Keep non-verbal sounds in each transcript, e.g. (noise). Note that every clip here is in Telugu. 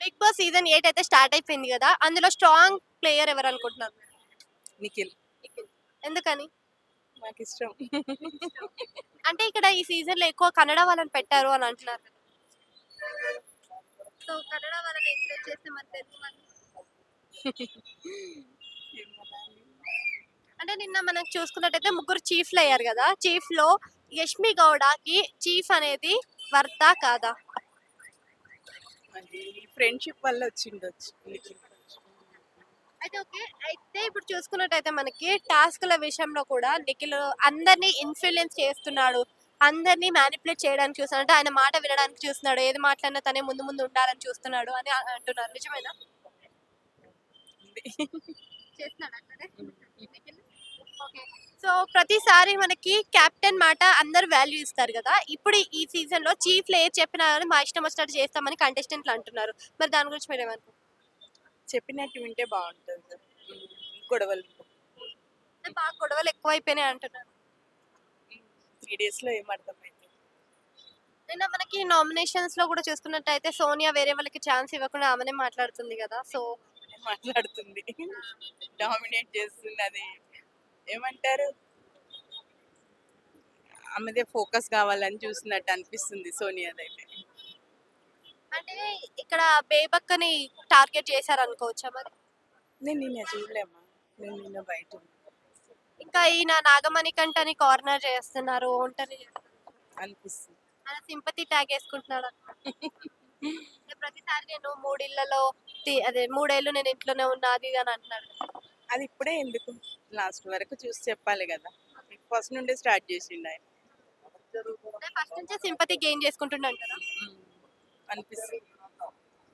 బిగ్ బాస్ సీజన్ ఎయిట్ అయితే స్టార్ట్ అయిపోయింది కదా అందులో స్ట్రాంగ్ ప్లేయర్ ఎవరు అనుకుంటున్నారు? నిఖిల్. ఎందుకని? నాకు ఇష్టం అంటే ఇక్కడ ఈ సీజన్లో ఎక్కువ కన్నడ వాళ్ళని పెట్టారు అని అంటున్నారు. సో కన్నడ వాళ్ళని ఎంకరేజ్ చేస్తే మరి తెలుగు అంటే నిన్న మనం చూసుకున్నట్టయితే ముగ్గురు చీఫ్లు అయ్యారు కదా చీఫ్లో యష్మి గౌడకి చీఫ్ అనేది వర్త కాదా? అది ఫ్రెండ్షిప్ వల్ల వచ్చిండొచ్చు. అయితే ఓకే. అయితే ఇప్పుడు చూసుకున్నట్టయితే మనకి టాస్క్ల విషయంలో కూడా నిఖిల్ అందరినీ ఇన్ఫ్లుయెన్స్ చేస్తున్నాడు. అందరినీ మ్యానిపులేట్ చేయడానికి చూస్తున్నాడు. అంటే ఆయన మాట వినడానికి చూస్తున్నాడు. ఏది మాట్లాడినా తనే ముందు ముందు ఉండాలని చూస్తున్నాడు అని అంటున్నారు. నిజమేనా? చేస్తున్నాడు సో ప్రతిసారి మనకి కెప్టెన్ మాట అందరు వాల్యూ ఇస్తారు కదా. ఇప్పుడు ఈ సీజన్లో చీఫ్ ఏది చెప్పినా కానీ మా ఇష్టం వచ్చినట్టు చేస్తామని కంటెస్టెంట్లు అంటున్నారు. మరి దాని గురించి మీరు ఏమనుకుంటున్నారు చెప్పినట్టు వింటే బాగుంటుంది. గొడవలు. బాగా గొడవలు ఎక్కువైపోయినాయి అంటున్నారు. త్రీ డేస్లో ఏం అర్థమైంది? నిన్న మనకి నామినేషన్స్లో కూడా చూసుకున్నట్టయితే సోనియా వేరే వాళ్ళకి ఛాన్స్ ఇవ్వకుండా ఆమెనే మాట్లాడుతుంది కదా. సో మాట్లాడుతుంది. (laughs) డామినేట్ చేస్తుంది అది. ఏమంటారు? ఆమెదే ఫోకస్ కావాలని చూసినట్టు అనిపిస్తుంది సోనియాదైతే అంటే ఇక్కడ బేబక్కని టార్గెట్ చేశారు అనుకోవచ్చా మరి? నేను నిన్న చూడలేమ్మా నేను నిన్న బయట ఉన్నా. ఇంకా ఈయన నాగమణి కంటని కార్నర్ చేస్తున్నారు ఒంటరి చేస్తున్నారు అనిపిస్తుంది. ఆయన సింపతి ట్యాగ్ వేసుకుంటున్నాడు. అంటే ప్రతిసారి నేను మూడిళ్ళలో తి- అదే మూడేళ్ళు నేను ఇంట్లోనే ఉన్నా అది ఇది అని అంటున్నాడు. అది ఇప్పుడే ఎందుకు? లాస్ట్ వరకు చూసి చెప్పాలి కదా. ఫస్ట్ నుండే స్టార్ట్ చేసిండు ఆయన. ఫస్ట్ నుంచే సింపతి గెయిన్ చేసుకుంటుండ అంటారా? అనిపిస్తుంది.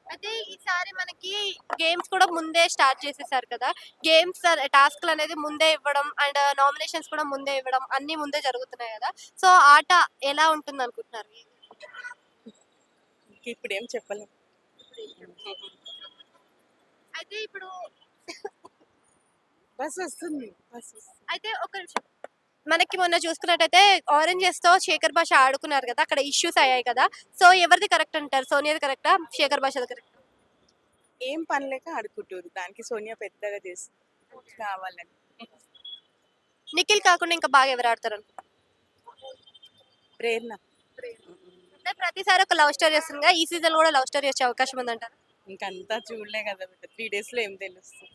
అయితే ఈసారి మనకి గేమ్స్ కూడా ముందే స్టార్ట్ చేసేసారు కదా. గేమ్స్ టాస్క్లు అనేది ముందే ఇవ్వడం అండ్ నామినేషన్స్ కూడా ముందే ఇవ్వడం అన్ని ముందే జరుగుతున్నాయి కదా. సో ఆట ఎలా ఉంటుంది అనుకుంటున్నారు ఇప్పుడు ఏం చెప్పలేం. అయితే ఇప్పుడు బస్ వస్తుంది బస్ వస్తుంది అయితే ఒక నిమిషం. మనకి మొన్న చూసుకున్నట్టయితే ఆరెంజెస్తో శేఖర్ భాష ఆడుకున్నారు కదా అక్కడ ఇష్యూస్ అయ్యాయి కదా. సో ఎవరిది కరెక్ట్ అంటారు? సోనియాది కరెక్టా శేఖర్ భాషది కరెక్ట్ ఏం పని లేక ఆడుకుంటారు. దానికి సోనియా పెద్దగా చేస్తుంది కావాలని. నిఖిల్ కాకుండా ఇంకా బాగా ఎవరు ఆడతారు? ప్రేరణ. అంటే ప్రతిసారి ఒక లవ్ స్టోరీ వస్తుంది కదా ఈ సీజన్ కూడా లవ్ స్టోరీ వచ్చే అవకాశం ఉందంటారు? ఇంకంతా చూడలే కదా త్రీ డేస్లో ఏం తెలుస్తుంది?